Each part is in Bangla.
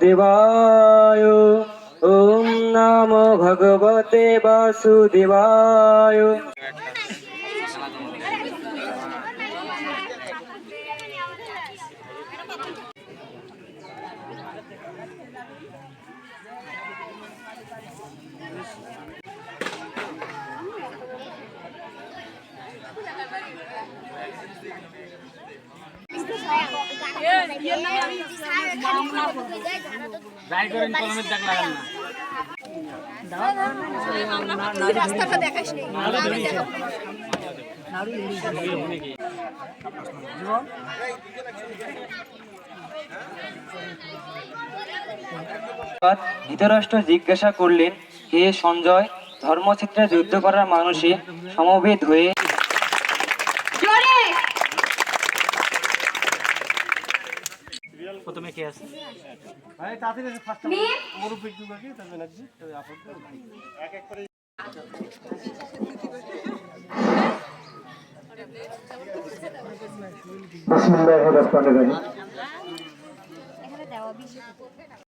দেবায়। ওম নম ভগবতে বাসুদেবায়। ধৃতরাষ্ট্র জিজ্ঞাসা করলেন হে সঞ্জয় ধর্মক্ষেত্রে যুদ্ধ করার মানুষে সমবেত হয়ে প্রথমে কে আছে? মিম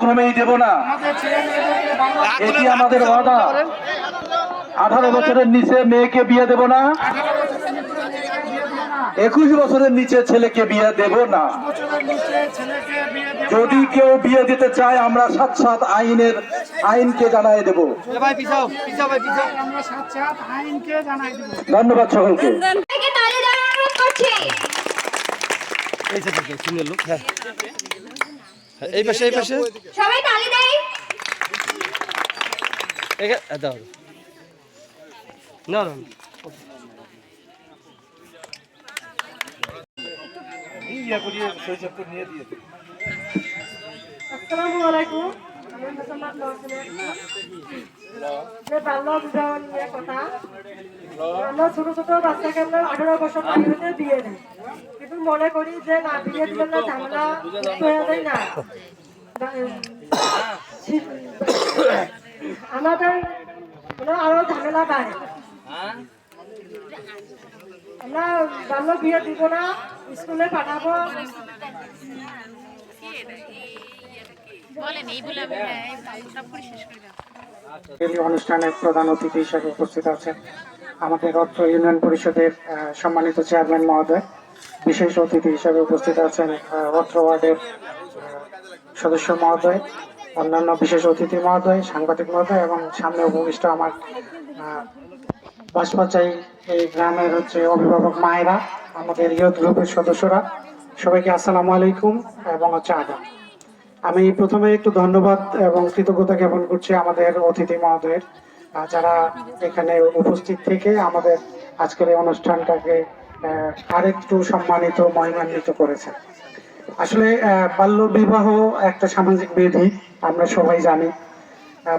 ক্রমেই দেব না। এটি আমাদের ওয়াদা। আঠারো বছরের নিচে মেয়েকে বিয়ে দেব না। একুশ বছরের নিচে ছেলেকে বিয়ে দেব না। যদি কেউ বিয়ে দিতে চায় আমরা সাত সাত আইনের আইনকে জানাই দেব। ধন্যবাদ সকলকে। সবাইকে তালি দেওয়ার অনুরোধ করছি। এই যে দেখেন সিনিয়র লোক এই পাশে এই পাশে। সবাই তালি দেয়। দাও। না না নিয়ে কথা। আমরা ছোট ছোট বাচ্চাকে আমরা আঠারো বছর বিয়ে দিই। কিন্তু মনে করি যে না বিয়ে দিলে না ঝামেলা যায় না। আমাদের মানে আরও ঝামেলা বাড়ে। আমরা বাল্য বিয়ে দিব না স্কুলে পাঠাবো। অনুষ্ঠানের প্রধান অতিথি হিসেবে উপস্থিত আছেন আমাদের অত্র ইউনিয়ন পরিষদের সম্মানিত চেয়ারম্যান মহোদয়। বিশেষ অতিথি হিসেবে উপস্থিত আছেন অত্র ওয়ার্ডের সদস্য মহোদয়, অন্যান্য বিশেষ অতিথি মহোদয় সাংবাদিক মহোদয় এবং সামনে উপবিষ্ট আমার বাসপাচাই এই গ্রামের হচ্ছে অভিভাবক মায়েরা, আমাদের ইয়ত গ্রুপের সদস্যরা। সবাইকে আসসালামু আলাইকুম এবং হচ্ছে আদাব। আমি প্রথমে একটু ধন্যবাদ এবং কৃতজ্ঞতা জ্ঞাপন করছি আমাদের অতিথি মহোদয়ের যারা এখানে উপস্থিত থেকে আমাদের আজকের এই অনুষ্ঠানটাকে আরেকটু সম্মানিত, মহিমান্বিত করেছেন। আসলে বাল্য বিবাহ একটা সামাজিক বিধি, আমরা সবাই জানি।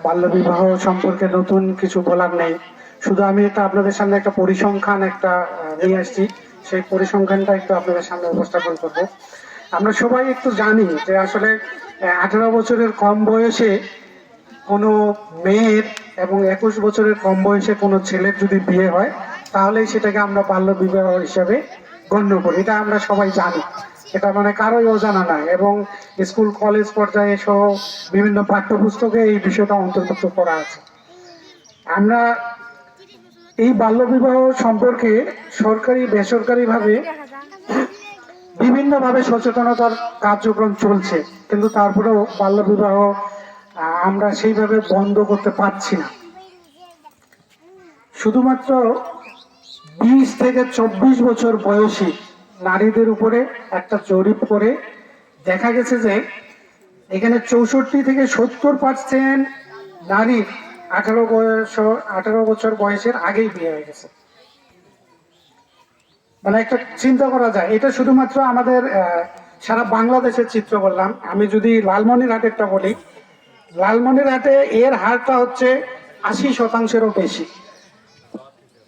বাল্য বিবাহ সম্পর্কে নতুন কিছু বলার নেই। শুধু আমি এটা আপনাদের সামনে একটা পরিসংখ্যান একটা নিয়ে আসছি। সেই পরিসংখ্যানটা একটু আপনাদের সামনে উপস্থাপন করব। আমরা সবাই একটু জানি যে আসলে আঠারো বছরের কম বয়সে কোনো মেয়ের এবং একুশ বছরের কম বয়সে কোনো ছেলের যদি বিয়ে হয়, তাহলেই সেটাকে আমরা বাল্য বিবাহ হিসাবে গণ্য করি। এটা আমরা সবাই জানি। এটা মানে কারোই অজানা নয় এবং স্কুল, কলেজ পর্যায়ে সহ বিভিন্ন পাঠ্যপুস্তকে এই বিষয়টা অন্তর্ভুক্ত করা আছে। আমরা এই বাল্যবিবাহ সম্পর্কে সরকারি, বেসরকারিভাবে বিভিন্নভাবে সচেতনতার কার্যক্রম চলছে কিন্তু তারপরেও বাল্যবিবাহ আহ, আমরা সেইভাবে বন্ধ করতে পারছি না। শুধুমাত্র বিশ থেকে চব্বিশ বছর বয়সী নারীদের উপরে একটা জরিপ করে দেখা গেছে যে এখানে চৌষট্টি থেকে সত্তর পার্সেন্ট নারীর আঠারো বয়স আঠারো বছর বয়সের আগেই বিয়ে হয়ে গেছে। মানে একটা চিন্তা করা যায়। এটা শুধুমাত্র আমাদের সারা বাংলাদেশের চিত্র বললাম। আমি যদি লালমনিরহাটেরটা বলি, লালমনিরহাটে এর হারটা হচ্ছে আশি শতাংশেরও বেশি।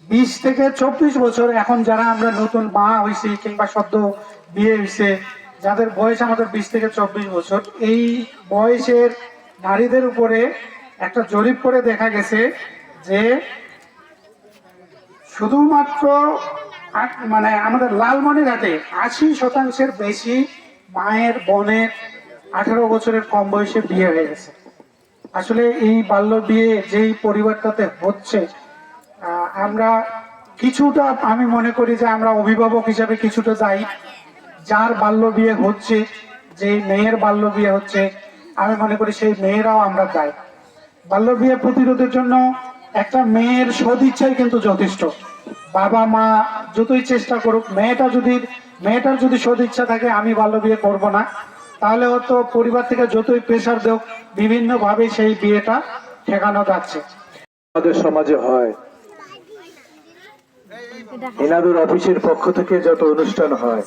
বিশ থেকে চব্বিশ বছর এখন যারা আমরা নতুন মা হয়েছি কিংবা সদ্য বিয়ে হয়েছে, যাদের বয়স আমাদের বিশ থেকে চব্বিশ বছর, এই বয়সের নারীদের উপরে একটা জরিপ করে দেখা গেছে যে শুধুমাত্র মানে আমাদের লালমনিরহাটে আশি শতাংশের বেশি মায়ের বোনের আঠারো বছরের কম বয়সে বিয়ে হয়ে গেছে। আসলে এই বাল্য বিয়ে যেই পরিবারটাতে হচ্ছে আমরা কিছুটা আমি মনে করি যে আমরা অভিভাবক হিসাবে কিছুটা যাই যার বাল্য বিয়ে হচ্ছে যে মেয়ের বাল্য বিয়ে হচ্ছে, আমি মনে করি সেই মেয়েরাও আমরা যাই বাল্য বিয়ে প্রতিরোধের জন্য একটা মেয়ের সদিচ্ছাই কিন্তু যথেষ্ট। বাবা মা যতই চেষ্টা করুক মেয়েটা যদি মেয়েটার যদি সদিচ্ছা থাকে আমি বাল্য বিয়ে করব না। তাহলে হয়তো পরিবার থেকে যতই প্রেশার দেও বিভিন্ন ভাবে সেই বিয়েটা ঠেকানো যাচ্ছে। আমাদের সমাজে হয় এনাদুর অফিসের পক্ষ থেকে যত অনুষ্ঠান হয়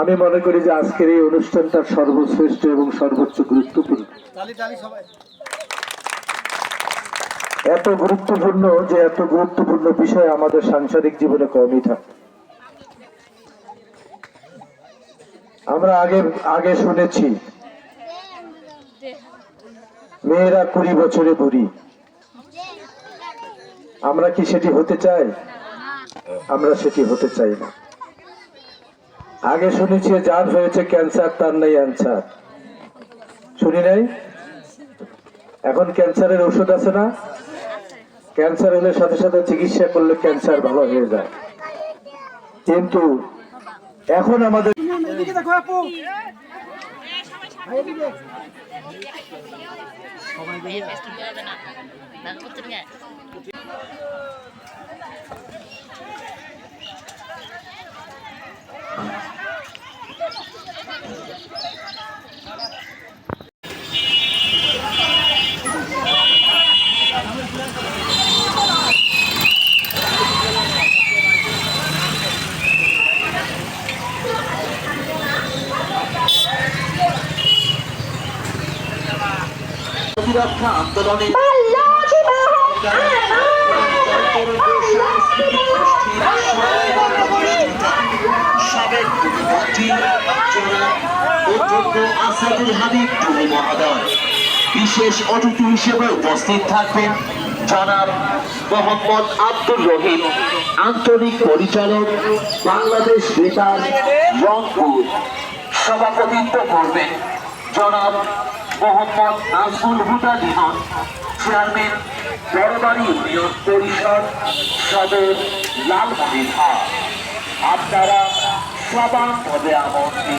আমি মনে করি যে আজকের এই অনুষ্ঠানটা সর্বশ্রেষ্ঠ এবং সর্বোচ্চ গুরুত্বপূর্ণ। এত গুরুত্বপূর্ণ যে এত গুরুত্বপূর্ণ বিষয় আমাদের সাংসারিক জীবনে কমই থাকে। আমরা আগে আগে শুনেছি, মেয়েরা কুড়ি বছরে বুড়ি। আমরা কি সেটি হতে চাই? আমরা সেটি হতে চাই না। আগে শুনেছি যার হয়েছে ক্যান্সার, তার নেই অ্যান্সার। শুনি নাই? এখন ক্যান্সারের ওষুধ আছে না? ক্যান্সার হলে সাথে সাথে চিকিৎসা করলে ক্যান্সার ভালো হয়ে যায়। কিন্তু এখন আমাদের প্রতিরক্ষা আন্দোলনে বিশেষ অতিথি হিসেবে উপস্থিত থাকবেন জনাব মোহাম্মদ আব্দুর রহিম আন্তরিক পরিচালক বাংলাদেশ বেতার রংপুর। সভাপতিত্ব করবেন জনাব মোহাম্মদ নাজমুল হুদা জীবন চেয়ারম্যান বড়বাড়ি ইউনিয়ন পরিষদ সদর লালমনিরহাট। আপনারা সবার পদে আমন্ত্রিত।